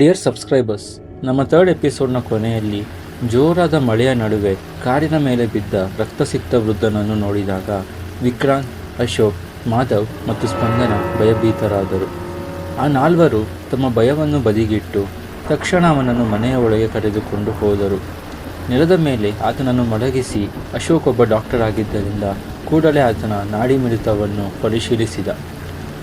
Dear subscribers ನಮ್ಮ third ಎಪಿಸೋಡ್ನ ಕೊನೆಯಲ್ಲಿ ಜೋರಾದ ಮಳೆಯ ನಡುವೆ ಕಾರಿನ ಮೇಲೆ ಬಿದ್ದ ರಕ್ತಸಿಕ್ತ ವೃದ್ಧನನ್ನು ನೋಡಿದಾಗ ವಿಕ್ರಾಂತ್, ಅಶೋಕ್, ಮಾಧವ್ ಮತ್ತು ಸ್ಪಂದನ ಭಯಭೀತರಾದರು. ಆ ನಾಲ್ವರು ತಮ್ಮ ಭಯವನ್ನು ಬದಿಗಿಟ್ಟು ತಕ್ಷಣ ಅವನನ್ನು ಮನೆಯ ಒಳಗೆ ಕರೆದುಕೊಂಡು ಹೋದರು. ನೆಲದ ಮೇಲೆ ಆತನನ್ನು ಮಲಗಿಸಿ ಅಶೋಕ್ ಒಬ್ಬ ಡಾಕ್ಟರ್ ಆಗಿದ್ದರಿಂದ ಕೂಡಲೇ ಆತನ ನಾಡಿ ಮಿಡಿತವನ್ನು ಪರಿಶೀಲಿಸಿದ.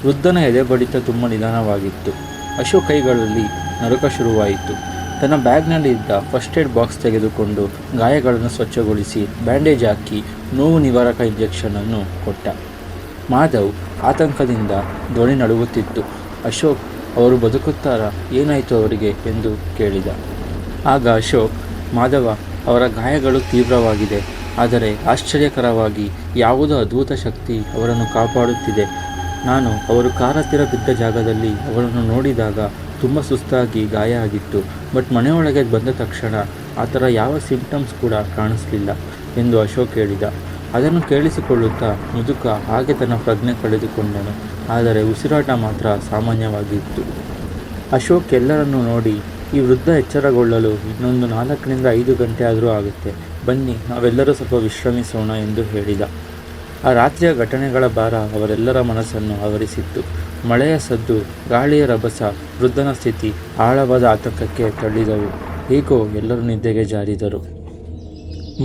ವೃದ್ಧನ ಎದೆ ಬಡಿತ ತುಂಬ ನಿಧಾನವಾಗಿತ್ತು. ಅಶೋಕ್ ಕೈಗಳಲ್ಲಿ ನರಕ ಶುರುವಾಯಿತು. ತನ್ನ ಬ್ಯಾಗ್ನಲ್ಲಿದ್ದ ಫಸ್ಟ್ ಏಡ್ ಬಾಕ್ಸ್ ತೆಗೆದುಕೊಂಡು ಗಾಯಗಳನ್ನು ಸ್ವಚ್ಛಗೊಳಿಸಿ ಬ್ಯಾಂಡೇಜ್ ಹಾಕಿ ನೋವು ನಿವಾರಕ ಇಂಜೆಕ್ಷನನ್ನು ಕೊಟ್ಟ. ಮಾಧವ್ ಆತಂಕದಿಂದ ಧ್ವನಿ ನಡುಗುತ್ತಿತ್ತು. ಅಶೋಕ್, ಅವರು ಬದುಕುತ್ತಾರಾ? ಏನಾಯಿತು ಅವರಿಗೆ? ಎಂದು ಕೇಳಿದ. ಆಗ ಅಶೋಕ್, ಮಾಧವ, ಅವರ ಗಾಯಗಳು ತೀವ್ರವಾಗಿದೆ. ಆದರೆ ಆಶ್ಚರ್ಯಕರವಾಗಿ ಯಾವುದೋ ಅದ್ಭುತ ಶಕ್ತಿ ಅವರನ್ನು ಕಾಪಾಡುತ್ತಿದೆ. ನಾನು ಅವರು ಕಾರ ಹತ್ತಿರ ಬಿದ್ದ ಜಾಗದಲ್ಲಿ ಅವರನ್ನು ನೋಡಿದಾಗ ತುಂಬ ಸುಸ್ತಾಗಿ ಗಾಯ ಆಗಿತ್ತು, ಬಟ್ ಮನೆಯೊಳಗೆ ಬಂದ ತಕ್ಷಣ ಆ ಥರ ಯಾವ ಸಿಂಪ್ಟಮ್ಸ್ ಕೂಡ ಕಾಣಿಸ್ಲಿಲ್ಲ ಎಂದು ಅಶೋಕ್ ಹೇಳಿದ. ಅದನ್ನು ಕೇಳಿಸಿಕೊಳ್ಳುತ್ತಾ ಮುದುಕ ಹಾಗೆ ತನ್ನ ಪ್ರಜ್ಞೆ ಕಳೆದುಕೊಂಡನು, ಆದರೆ ಉಸಿರಾಟ ಮಾತ್ರ ಸಾಮಾನ್ಯವಾಗಿತ್ತು. ಅಶೋಕ್ ಎಲ್ಲರನ್ನು ನೋಡಿ ಈ ವೃದ್ಧ ಎಚ್ಚರಗೊಳ್ಳಲು ಇನ್ನೊಂದು ನಾಲ್ಕರಿಂದ ಐದು ಗಂಟೆ ಆದರೂ ಆಗುತ್ತೆ. ಬನ್ನಿ, ನಾವೆಲ್ಲರೂ ಸ್ವಲ್ಪ ವಿಶ್ರಮಿಸೋಣ ಎಂದು ಹೇಳಿದ. ಆ ರಾತ್ರಿಯ ಘಟನೆಗಳ ಭಾರ ಅವರೆಲ್ಲರ ಮನಸ್ಸನ್ನು ಆವರಿಸಿತ್ತು. ಮಳೆಯ ಸದ್ದು, ಗಾಳಿಯ ರಭಸ, ವೃದ್ಧನ ಸ್ಥಿತಿ ಆಳವಾದ ಆತಂಕಕ್ಕೆ ತಳ್ಳಿದವು. ಹೀಗೋ ಎಲ್ಲರೂ ನಿದ್ದೆಗೆ ಜಾರಿದರು.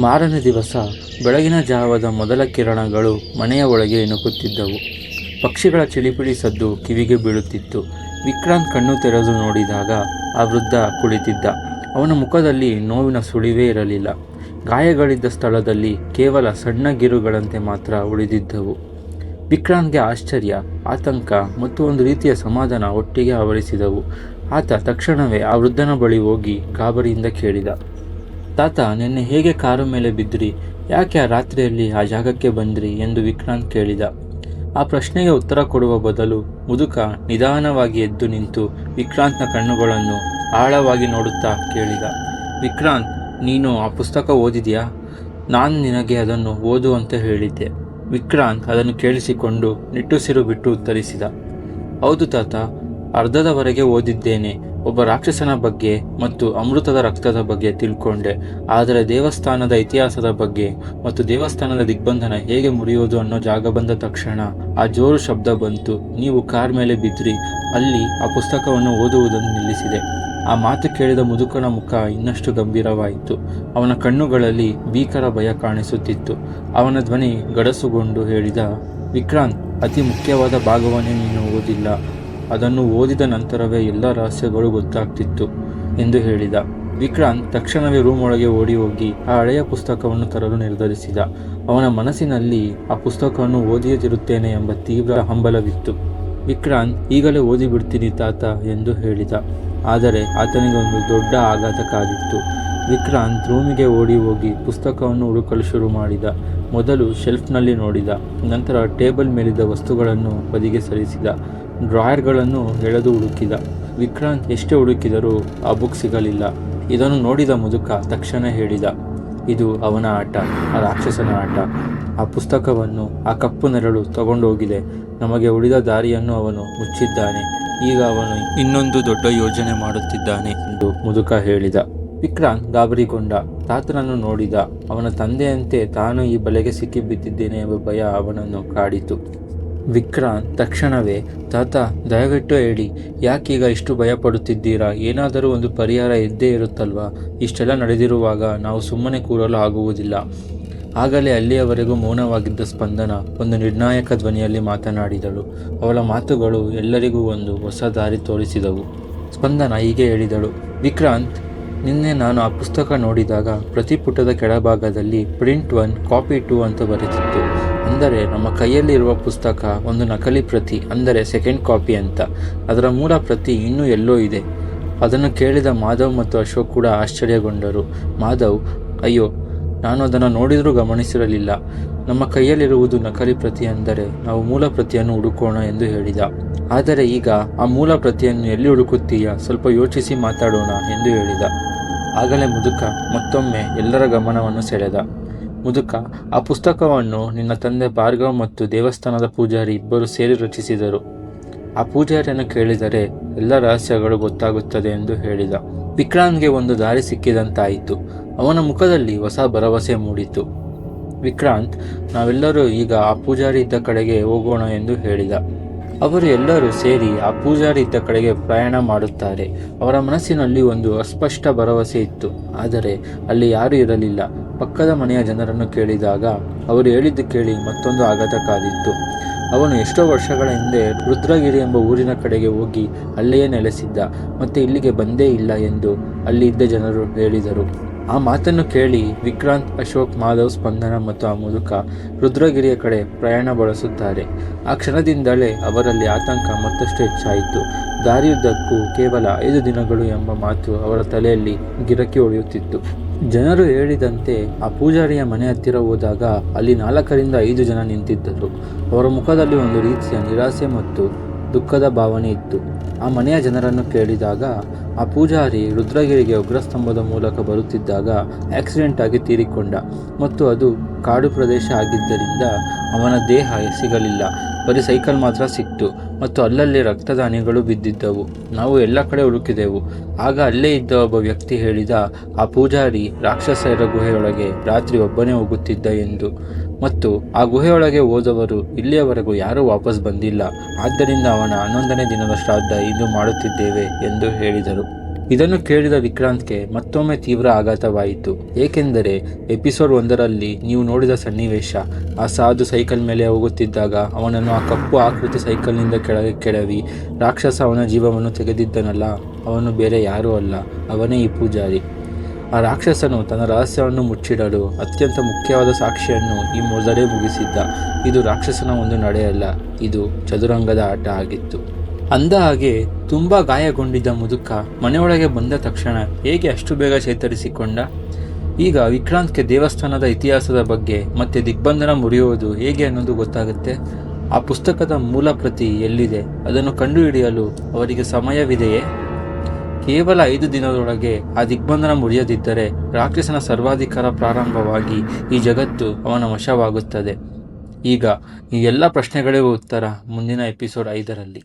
ಮಾರನೇ ದಿವಸ ಬೆಳಗಿನ ಜಾವದ ಮೊದಲ ಕಿರಣಗಳು ಮನೆಯ ಒಳಗೆ ಇಣುಕುತ್ತಿದ್ದವು ಪಕ್ಷಿಗಳ ಚಿಳಿಪಿಳಿ ಸದ್ದು ಕಿವಿಗೆ ಬೀಳುತ್ತಿತ್ತು. ವಿಕ್ರಾಂತ್ ಕಣ್ಣು ತೆರೆದು ನೋಡಿದಾಗ ಆ ವೃದ್ಧ ಕುಳಿತಿದ್ದ. ಅವನ ಮುಖದಲ್ಲಿ ನೋವಿನ ಸುಳಿವೇ ಇರಲಿಲ್ಲ. ಗಾಯಗಳಿದ್ದ ಸ್ಥಳದಲ್ಲಿ ಕೇವಲ ಸಣ್ಣ ಗಿರುಗಳಂತೆ ಮಾತ್ರ ಉಳಿದಿದ್ದವು. ವಿಕ್ರಾಂತ್ಗೆ ಆಶ್ಚರ್ಯ, ಆತಂಕ ಮತ್ತು ಒಂದು ರೀತಿಯ ಸಮಾಧಾನ ಒಟ್ಟಿಗೆ ಆವರಿಸಿದವು. ಆತ ತಕ್ಷಣವೇ ಆ ವೃದ್ಧನ ಬಳಿ ಹೋಗಿ ಗಾಬರಿಯಿಂದ ಕೇಳಿದ, ತಾತ, ನಿನ್ನೆ ಹೇಗೆ ಕಾರು ಮೇಲೆ ಬಿದ್ದ್ರಿ? ಯಾಕೆ ಆ ರಾತ್ರಿಯಲ್ಲಿ ಆ ಜಾಗಕ್ಕೆ ಬಂದ್ರಿ? ಎಂದು ವಿಕ್ರಾಂತ್ ಕೇಳಿದ. ಆ ಪ್ರಶ್ನೆಗೆ ಉತ್ತರ ಕೊಡುವ ಬದಲು ಮುದುಕ ನಿಧಾನವಾಗಿ ಎದ್ದು ನಿಂತು ವಿಕ್ರಾಂತ್ನ ಕಣ್ಣುಗಳನ್ನು ಆಳವಾಗಿ ನೋಡುತ್ತಾ ಕೇಳಿದ. ವಿಕ್ರಾಂತ್ ನೀನು ಆ ಪುಸ್ತಕ ಓದಿದೆಯಾ? ನಾನು ನಿನಗೆ ಅದನ್ನು ಓದು ಅಂತ ಹೇಳಿದ್ದೆ. ವಿಕ್ರಾಂತ್ ಅದನ್ನು ಕೇಳಿಸಿಕೊಂಡು ನಿಟ್ಟುಸಿರು ಬಿಟ್ಟು ಉತ್ತರಿಸಿದ. ಹೌದು ತಾತ, ಅರ್ಧದವರೆಗೆ ಓದಿದ್ದೇನೆ. ಒಬ್ಬ ರಾಕ್ಷಸನ ಬಗ್ಗೆ ಮತ್ತು ಅಮೃತದ ರಕ್ತದ ಬಗ್ಗೆ ತಿಳ್ಕೊಂಡೆ. ಆದರೆ ದೇವಸ್ಥಾನದ ಇತಿಹಾಸದ ಬಗ್ಗೆ ಮತ್ತು ದೇವಸ್ಥಾನದ ದಿಗ್ಬಂಧನ ಹೇಗೆ ಮುರಿಯೋದು ಅನ್ನೋ ಜಾಗ ಬಂದ ತಕ್ಷಣ ಆ ಜೋರು ಶಬ್ದ ಬಂತು. ನೀವು ಕಾರ್ ಮೇಲೆ ಬಿದ್ರಿ ಅಲ್ಲಿ ಆ ಪುಸ್ತಕವನ್ನು ಓದುವುದನ್ನು ನಿಲ್ಲಿಸಿದೆ. ಆ ಮಾತು ಕೇಳಿದ ಮುದುಕನ ಮುಖ ಇನ್ನಷ್ಟು ಗಂಭೀರವಾಯಿತು. ಅವನ ಕಣ್ಣುಗಳಲ್ಲಿ ಭೀಕರ ಭಯ ಕಾಣಿಸುತ್ತಿತ್ತು. ಅವನ ಧ್ವನಿ ಗಡಸುಗೊಂಡು ಹೇಳಿದ, ವಿಕ್ರಾಂತ್, ಅತಿ ಮುಖ್ಯವಾದ ಭಾಗವನ್ನೇ ನೀನು ಓದಿಲ್ಲ. ಅದನ್ನು ಓದಿದ ನಂತರವೇ ಎಲ್ಲ ರಹಸ್ಯಗಳು ಗೊತ್ತಾಗ್ತಿತ್ತು, ಎಂದು ಹೇಳಿದ. ವಿಕ್ರಾಂತ್ ತಕ್ಷಣವೇ ರೂಮ್ ಒಳಗೆ ಓಡಿ ಹೋಗಿ ಆ ಹಳೆಯ ಪುಸ್ತಕವನ್ನು ತರಲು ನಿರ್ಧರಿಸಿದ. ಅವನ ಮನಸ್ಸಿನಲ್ಲಿ, ಆ ಪುಸ್ತಕವನ್ನು ಓದಿಯದಿರುತ್ತೇನೆ ಎಂಬ ತೀವ್ರ ಹಂಬಲವಿತ್ತು. ವಿಕ್ರಾಂತ್, ಈಗಲೇ ಓದಿಬಿಡ್ತೀನಿ ತಾತ, ಎಂದು ಹೇಳಿದ. ಆದರೆ ಆತನಿಗೊಂದು ದೊಡ್ಡ ಆಘಾತ ಕಾದಿತ್ತು ವಿಕ್ರಾಂತ್ ರೂಮಿಗೆ ಓಡಿ ಹೋಗಿ ಪುಸ್ತಕವನ್ನು ಹುಡುಕಲು ಶುರು ಮಾಡಿದ. ಮೊದಲು ಶೆಲ್ಫ್ನಲ್ಲಿ ನೋಡಿದ. ನಂತರ ಟೇಬಲ್ ಮೇಲಿದ್ದ ವಸ್ತುಗಳನ್ನು ಬದಿಗೆ ಸರಿಸಿದ. ಡ್ರಾಯರ್ಗಳನ್ನು ಎಳೆದು ಹುಡುಕಿದ. ವಿಕ್ರಾಂತ್ ಎಷ್ಟೇ ಹುಡುಕಿದರೂ ಆ ಬುಕ್ ಸಿಗಲಿಲ್ಲ. ಇದನ್ನು ನೋಡಿದ ಮುದುಕ ತಕ್ಷಣ ಹೇಳಿದ, ಇದು ಅವನ ಆಟ, ಆ ರಾಕ್ಷಸನ ಆಟ. ಆ ಪುಸ್ತಕವನ್ನು ಆ ಕಪ್ಪು ನೆರಳು ತಗೊಂಡೋಗಿದೆ. ನಮಗೆ ಉಳಿದ ದಾರಿಯನ್ನು ಅವನು ಮುಚ್ಚಿದ್ದಾನೆ. ಈಗ ಅವನು ಇನ್ನೊಂದು ದೊಡ್ಡ ಯೋಜನೆ ಮಾಡುತ್ತಿದ್ದಾನೆ ಎಂದು ಮುದುಕ ಹೇಳಿದ. ವಿಕ್ರಾಂತ್ ಗಾಬರಿಗೊಂಡ. ತಾತನನ್ನು ನೋಡಿದ. ಅವನ ತಂದೆಯಂತೆ ತಾನು ಈ ಬಲೆಗೆ ಸಿಕ್ಕಿಬಿದ್ದಿದ್ದೇನೆ ಎಂಬ ಭಯ ಅವನನ್ನು ಕಾಡಿತು. ವಿಕ್ರಾಂತ್ ತಕ್ಷಣವೇ, ತಾತ, ದಯವಿಟ್ಟು ಹೇಳಿ, ಯಾಕೀಗ ಇಷ್ಟು ಭಯ ಪಡುತ್ತಿದ್ದೀರಾ ಏನಾದರೂ ಒಂದು ಪರಿಹಾರ ಇದ್ದೇ ಇರುತ್ತಲ್ವಾ? ಇಷ್ಟೆಲ್ಲ ನಡೆದಿರುವಾಗ ನಾವು ಸುಮ್ಮನೆ ಕೂರಲು ಆಗುವುದಿಲ್ಲ. ಆಗಲೇ ಅಲ್ಲಿಯವರೆಗೂ ಮೌನವಾಗಿದ್ದ ಸ್ಪಂದನ ಒಂದು ನಿರ್ಣಾಯಕ ಧ್ವನಿಯಲ್ಲಿ ಮಾತನಾಡಿದಳು. ಅವಳ ಮಾತುಗಳು ಎಲ್ಲರಿಗೂ ಒಂದು ಹೊಸ ದಾರಿ ತೋರಿಸಿದವು. ಸ್ಪಂದನ ಹೀಗೆ ಹೇಳಿದಳು, ವಿಕ್ರಾಂತ್, ನಿನ್ನೆ ನಾನು ಆ ಪುಸ್ತಕ ನೋಡಿದಾಗ ಪ್ರತಿ ಪುಟದ ಕೆಳಭಾಗದಲ್ಲಿ ಪ್ರಿಂಟ್ ಒನ್, ಕಾಪಿ ಟು ಅಂತ ಬರೆದಿತ್ತು. ಅಂದರೆ ನಮ್ಮ ಕೈಯಲ್ಲಿರುವ ಪುಸ್ತಕ ಒಂದು ನಕಲಿ ಪ್ರತಿ, ಅಂದರೆ ಸೆಕೆಂಡ್ ಕಾಪಿ ಅಂತ. ಅದರ ಮೂಲ ಪ್ರತಿ ಇನ್ನೂ ಎಲ್ಲೋ ಇದೆ. ಅದನ್ನು ಕೇಳಿದ ಮಾಧವ್ ಮತ್ತು ಅಶೋಕ್ ಕೂಡ ಆಶ್ಚರ್ಯಗೊಂಡರು. ಮಾಧವ್, ಅಯ್ಯೋ ನಾನು ಅದನ್ನು ನೋಡಿದರೂ ಗಮನಿಸಿರಲಿಲ್ಲ. ನಮ್ಮ ಕೈಯಲ್ಲಿರುವುದು ನಕಲಿ ಪ್ರತಿ ಅಂದರೆ ನಾವು ಮೂಲ ಪ್ರತಿಯನ್ನು ಹುಡುಕೋಣ ಎಂದು ಹೇಳಿದ. ಆದರೆ ಈಗ ಆ ಮೂಲ ಪ್ರತಿಯನ್ನು ಎಲ್ಲಿ ಹುಡುಕುತ್ತೀಯಾ? ಸ್ವಲ್ಪ ಯೋಚಿಸಿ ಮಾತಾಡೋಣ ಎಂದು ಹೇಳಿದ. ಆಗಲೇ ಮುದುಕ ಮತ್ತೊಮ್ಮೆ ಎಲ್ಲರ ಗಮನವನ್ನು ಸೆಳೆದ. ಮುದುಕ, ಆ ಪುಸ್ತಕವನ್ನು ನಿನ್ನ ತಂದೆ ಭಾರ್ಗವ್ ಮತ್ತು ದೇವಸ್ಥಾನದ ಪೂಜಾರಿ ಇಬ್ಬರು ಸೇರಿ ರಚಿಸಿದರು. ಆ ಪೂಜಾರಿಯನ್ನು ಕೇಳಿದರೆ ಎಲ್ಲ ರಹಸ್ಯಗಳು ಗೊತ್ತಾಗುತ್ತದೆ ಎಂದು ಹೇಳಿದ. ವಿಕ್ರಾಂತ್ಗೆ ಒಂದು ದಾರಿ ಸಿಕ್ಕಿದಂತಾಯಿತು. ಅವನ ಮುಖದಲ್ಲಿ ಹೊಸ ಭರವಸೆ ಮೂಡಿತು. ವಿಕ್ರಾಂತ್, ನಾವೆಲ್ಲರೂ ಈಗ ಆ ಪೂಜಾರಿ ಇದ್ದ ಕಡೆಗೆ ಹೋಗೋಣ ಎಂದು ಹೇಳಿದ. ಅವರು ಎಲ್ಲರೂ ಸೇರಿ ಆ ಪೂಜಾರಿ ಇದ್ದ ಕಡೆಗೆ ಪ್ರಯಾಣ ಮಾಡುತ್ತಾರೆ. ಅವರ ಮನಸ್ಸಿನಲ್ಲಿ ಒಂದು ಅಸ್ಪಷ್ಟ ಭರವಸೆ ಇತ್ತು. ಆದರೆ ಅಲ್ಲಿ ಯಾರೂ ಇರಲಿಲ್ಲ. ಪಕ್ಕದ ಮನೆಯ ಜನರನ್ನು ಕೇಳಿದಾಗ ಅವರು ಹೇಳಿದ್ದು ಕೇಳಿ ಮತ್ತೊಂದು ಆಘಾತ ಕಾದಿತ್ತು. ಅವನು ಎಷ್ಟೋ ವರ್ಷಗಳ ಹಿಂದೆ ರುದ್ರಗಿರಿ ಎಂಬ ಊರಿನ ಕಡೆಗೆ ಹೋಗಿ ಅಲ್ಲಿಯೇ ನೆಲೆಸಿದ್ದ. ಮತ್ತು ಇಲ್ಲಿಗೆ ಬಂದೇ ಇಲ್ಲ ಎಂದು ಅಲ್ಲಿ ಇದ್ದ ಜನರು ಹೇಳಿದರು. ಆ ಮಾತನ್ನು ಕೇಳಿ ವಿಕ್ರಾಂತ್, ಅಶೋಕ್, ಮಾಧವ್, ಸ್ಪಂದನ ಮತ್ತು ಆ ಮೂಲಕ ರುದ್ರಗಿರಿಯ ಕಡೆ ಪ್ರಯಾಣ ಬಳಸುತ್ತಾರೆ. ಆ ಕ್ಷಣದಿಂದಲೇ ಅವರಲ್ಲಿ ಆತಂಕ ಮತ್ತಷ್ಟು ಹೆಚ್ಚಾಯಿತು. ದಾರಿಯುದ್ದಕ್ಕೂ ಕೇವಲ ಐದು ದಿನಗಳು ಎಂಬ ಮಾತು ಅವರ ತಲೆಯಲ್ಲಿ ಗಿರಕಿ ಉಳಿಯುತ್ತಿತ್ತು ಜನರು ಹೇಳಿದಂತೆ ಆ ಪೂಜಾರಿಯ ಮನೆ ಹತ್ತಿರ ಹೋದಾಗ ಅಲ್ಲಿ ನಾಲ್ಕರಿಂದ ಐದು ಜನ ನಿಂತಿದ್ದರು. ಅವರ ಮುಖದಲ್ಲಿ ಒಂದು ರೀತಿಯ ನಿರಾಸೆ ಮತ್ತು ದುಃಖದ ಭಾವನೆ ಇತ್ತು. ಆ ಮನೆಯ ಜನರನ್ನು ಕೇಳಿದಾಗ, ಆ ಪೂಜಾರಿ ರುದ್ರಗಿರಿಗೆ ಉಗ್ರಸ್ತಂಭದ ಮೂಲಕ ಬರುತ್ತಿದ್ದಾಗ ಆಕ್ಸಿಡೆಂಟ್ ಆಗಿ ತೀರಿಕೊಂಡ. ಮತ್ತು ಅದು ಕಾಡು ಪ್ರದೇಶ ಆಗಿದ್ದರಿಂದ ಅವನ ದೇಹ ಸಿಗಲಿಲ್ಲ ಬರೀ ಸೈಕಲ್ ಮಾತ್ರ ಸಿಕ್ತು. ಮತ್ತು ಅಲ್ಲಲ್ಲಿ ರಕ್ತದ ಹನಿಗಳು ಬಿದ್ದಿದ್ದವು. ನಾವು ಎಲ್ಲ ಕಡೆ ಹುಡುಕಿದೆವು. ಆಗ ಅಲ್ಲೇ ಇದ್ದ ಒಬ್ಬ ವ್ಯಕ್ತಿ ಹೇಳಿದ, ಆ ಪೂಜಾರಿ ರಾಕ್ಷಸರ ಗುಹೆಯೊಳಗೆ ರಾತ್ರಿ ಒಬ್ಬನೇ ಹೋಗುತ್ತಿದ್ದ ಎಂದು. ಮತ್ತು, ಆ ಗುಹೆಯೊಳಗೆ ಹೋದವರು ಇಲ್ಲಿಯವರೆಗೂ ಯಾರೂ ವಾಪಸ್ ಬಂದಿಲ್ಲ. ಆದ್ದರಿಂದ ಅವನ ಹನ್ನೊಂದನೇ ದಿನದ ಶ್ರಾದ್ದ ಇಂದು ಮಾಡುತ್ತಿದ್ದೇವೆ ಎಂದು ಹೇಳಿದರು. ಇದನ್ನು ಕೇಳಿದ ವಿಕ್ರಾಂತ್ಗೆ ಮತ್ತೊಮ್ಮೆ ತೀವ್ರ ಆಘಾತವಾಯಿತು. ಏಕೆಂದರೆ ಎಪಿಸೋಡ್ ಒಂದರಲ್ಲಿ ನೀವು ನೋಡಿದ ಸನ್ನಿವೇಶ, ಆ ಸಾಧು ಸೈಕಲ್ ಮೇಲೆ ಹೋಗುತ್ತಿದ್ದಾಗ ಅವನನ್ನು ಆ ಕಪ್ಪು ಆಕೃತಿ ಸೈಕಲ್ನಿಂದ ಕೆಳಗೆ ಕೆಡವಿ ರಾಕ್ಷಸ ಅವನ ಜೀವವನ್ನು ತೆಗೆದಿದ್ದನಲ್ಲ, ಅವನು ಬೇರೆ ಯಾರೂ ಅಲ್ಲ, ಅವನೇ ಈ ಪೂಜಾರಿ. ಆ ರಾಕ್ಷಸನು ತನ್ನ ರಹಸ್ಯವನ್ನು ಮುಚ್ಚಿಡಲು ಅತ್ಯಂತ ಮುಖ್ಯವಾದ ಸಾಕ್ಷಿಯನ್ನು ಈ ಮೊದಲೇ ಮುಗಿಸಿದ್ದ. ಇದು ರಾಕ್ಷಸನ ಒಂದು ನಡೆಯಲ್ಲ, ಇದು ಚದುರಂಗದ ಆಟ ಆಗಿತ್ತು. ಅಂದ ಹಾಗೆ ತುಂಬಾ ಗಾಯಗೊಂಡಿದ್ದ ಮುದುಕ ಮನೆಯೊಳಗೆ ಬಂದ ತಕ್ಷಣ ಹೇಗೆ ಅಷ್ಟು ಬೇಗ ಚೇತರಿಸಿಕೊಂಡ? ಈಗ ವಿಕ್ರಾಂತ್ಗೆ ದೇವಸ್ಥಾನದ ಇತಿಹಾಸದ ಬಗ್ಗೆ ಮತ್ತೆ ದಿಗ್ಬಂಧನ ಮುರಿಯುವುದು ಹೇಗೆ ಅನ್ನೋದು ಗೊತ್ತಾಗುತ್ತೆ. ಆ ಪುಸ್ತಕದ ಮೂಲ ಪ್ರತಿ ಎಲ್ಲಿದೆ? ಅದನ್ನು ಕಂಡುಹಿಡಿಯಲು ಅವರಿಗೆ ಸಮಯವಿದೆಯೇ? ಕೇವಲ ಐದು ದಿನದೊಳಗೆ ಆ ದಿಗ್ಬಂಧನ ಮುರಿಯದಿದ್ದರೆ ರಾಕ್ಷಸನ ಸರ್ವಾಧಿಕಾರ ಪ್ರಾರಂಭವಾಗಿ ಈ ಜಗತ್ತು ಅವನ ವಶವಾಗುತ್ತದೆ. ಈಗ ಈ ಎಲ್ಲ ಪ್ರಶ್ನೆಗಳಿಗೂ ಉತ್ತರ ಮುಂದಿನ ಎಪಿಸೋಡ್ ಐದರಲ್ಲಿ.